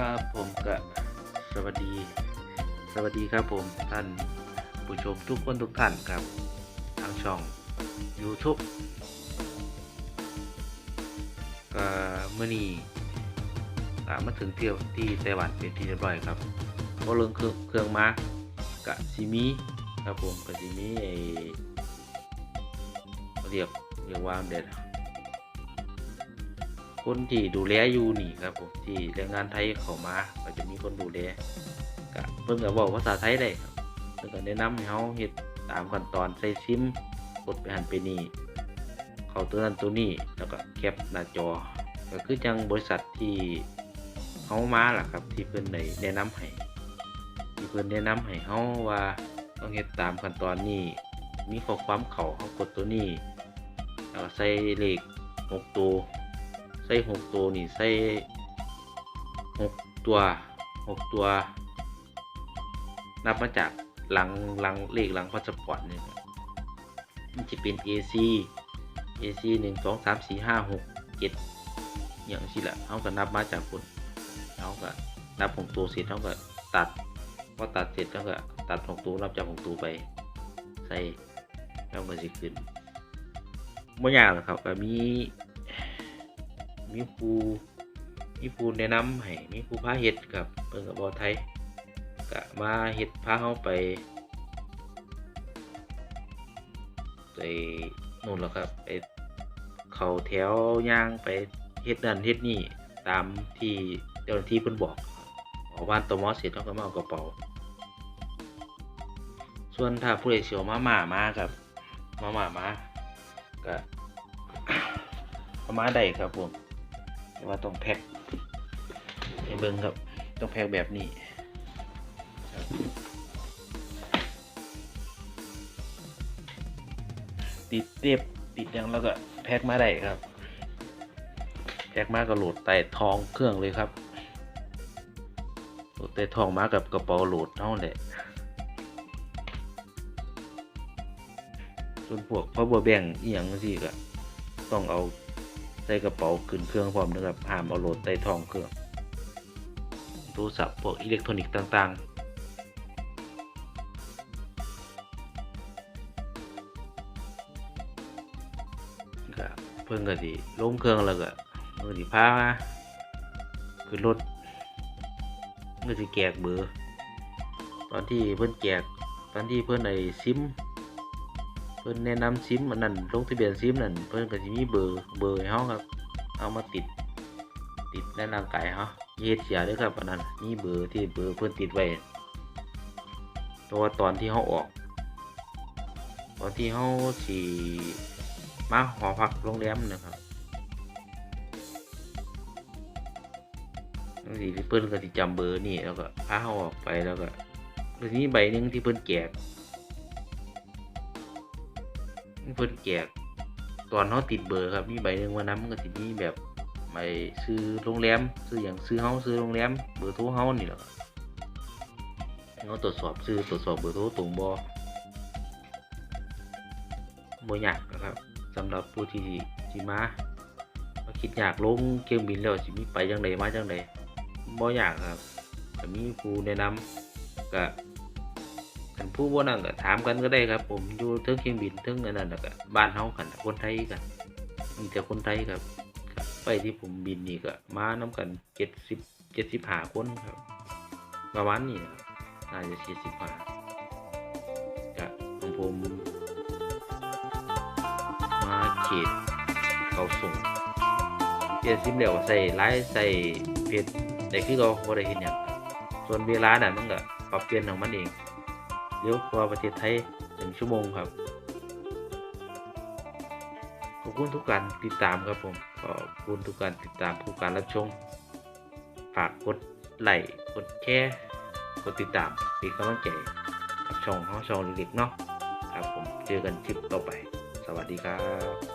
ครับผมก็สวัสดี สวัสดีครับผมท่านผู้ชมทุกคนทุกท่านครับ ทางช่อง YouTube ก็เมื่อนี้ก็มาถึงเที่ยวที่ไต้หวันเป็นที่เรียบร้อยครับก็เรื่องเครื่องเครื่องมากะซิมีครับผมกะซิมีไอเขาเรียกเรียกว่าเด็ด คนที่ดูแลอยู่นี่ครับผมที่แรงงานไทยเข้ามาก็จะมีคนดูแลก็เพิ่นก็บอกภาษาไทยได้ครับเพิ่นก็แนะนำให้เฮาเฮ็ดตามขั้นตอนใส่ซิมกดไปหันไปนี่เข้าตัวนั้นตัวนี้แล้วก็แคปหน้าจอ ก็คือจังบริษัทที่เฮามาล่ะครับ ที่เพิ่นได้แนะนำให้ที่เพิ่นแนะนำให้เฮาว่าต้องเฮ็ดตามขั้นตอนนี้ มีข้อความเข้าเฮากดตัวนี้แล้วก็ใส่เลขหกตัว ใส่หกตัวนี่ใส่หกตัวหกตัว นับมาจากหลังหลังเลขหลังพาสปอร์ตเนี่ยมันจะเป็น AC AC หนึ่งสองสามสี่ห้าหกเจ็ดอย่างสิละเขาก็นับมาจากคนเขาก็นับหกตัวเสร็จเขาก็ตัดพอตัดเสร็จเขาก็ตัดหกตัวนับจากหกตัวไป ใส่แล้วก็สิขึ้นไม่ยากหรอกครับก็มี มีผู้มีผู้แนะนำให้มีผู้พาเฮ็ดครับเพิ่นก็บ่ไทยก็มาเฮ็ดพาเฮาไปไปนู่นแหล้วครับไปเขาแถวย่างไปเฮ็ดนั่นเฮ็ดนี่ตามที่เจ้าหน้าที่เพิ่นบอกออกบ้านตมอเสร็จเฮาก็มาเอากระเป๋า ส่วนถ้าผู้ใดสิเอามาม่ามาครับมาหมามาก็เอามาได้ครับผม แต่ว่าต้องแพ็คให้เบิ่งครับ ต้องแพ็คแบบนี้ติดเต็บติดยังแล้วก็แพ็คมาได้ครับ แพ็คมาก็โหลดใต้ท้องเครื่องเลยครับโหลดใต้ท้องมากับกระเป๋าโหลดเท่านั้นแหละส่วนพวก power bank อีหยังสิก็ต้องเอา ใส่กระเป๋าขึ้นเครื่องพร้อมนะครับห้ามเอาโหลดใต้ท้องเครื่องโทรศัพท์พวกอิเล็กทรอนิกส์ต่างๆก็เพิ่งก็สิลงเครื่องแล้วก็เพิ่งสิพามาขึ้นรถเพื่อสิแจกเบอร์ตอนที่เพิ่นแจกตอนที่เพิ่นไอ้ซิม เพิ่นแนะนำซิมอันนั้นลงทะเบียนซิมนั่นเพิ่นก็สิมีเบอร์เบอร์ให้เฮาครับ เอามาติด ติดในร่างกายเฮาอย่าเฮ็ดเสียด้อครับอันนั้นมีเบอร์ที่เบอร์เพิ่นติดไว้เพราะว่าตอนที่เฮาออก ตอนที่เฮาสิมาหอพักโรงแรมนะครับบางทีเพิ่นก็สิจำเบอร์นี่แล้วก็พาเฮาออกไปแล้วก็มันสิมีใบหนึ่งที่เพิ่นแจก เพิ่นแจกตอนเขาติดเบอร์ครับมีใบหนึ่งวันนั้นมันก็สิมีแบบใบซื้อโรงแรมซื้ออย่างซื้อเฮาซื้อโรงแรมเบอร์โทรเฮานี่แหละครับเขาตรวจสอบซื้อตรวจสอบเบอร์โทรตรงบ่บ่ยากนะครับสำหรับผู้ที่สิมามาคิดอยากลงเครื่องบินแล้วสิมีไปจังไดมาจังไดบ่ยากครับก็มีผู้แนะนำก็กัน ผู้บ่นั่นก็ถามกันก็ได้ครับ ผมอยู่เทิงเครื่องบินเทิงอันนั้นแล้วก็บ้านเฮากันคนไทยกัน มีแต่คนไทยครับ ไปที่ผมบินนี่ก็มานํกันเจ็ดสิบเจ็ดสิบห้าคนครับประมาณนี้นะครับน่าจะเจ็ดสิบห้าก็ของผม มาเขตเขาส่งเปลี่ยนซิมแล้วใส่ไลน์ใส่เพจแต่คือเราบ่ได้เห็นหยังส่วนเวลาน่ะมันก็ปรับเปลี่ยนของมันเอง เลี้ยวกว่าประเทศไทยหนึ่งชั่วโมงครับ ขอบคุณทุกการติดตามครับผมขอบคุณทุกการติดตามทุกการรับชมฝากกดไลค์กดแชร์กดติดตามเป็นกำลังใจกับช่องห้องช่องเล็กๆเนาะครับผมเจอกันคลิปต่อไป สวัสดีครับ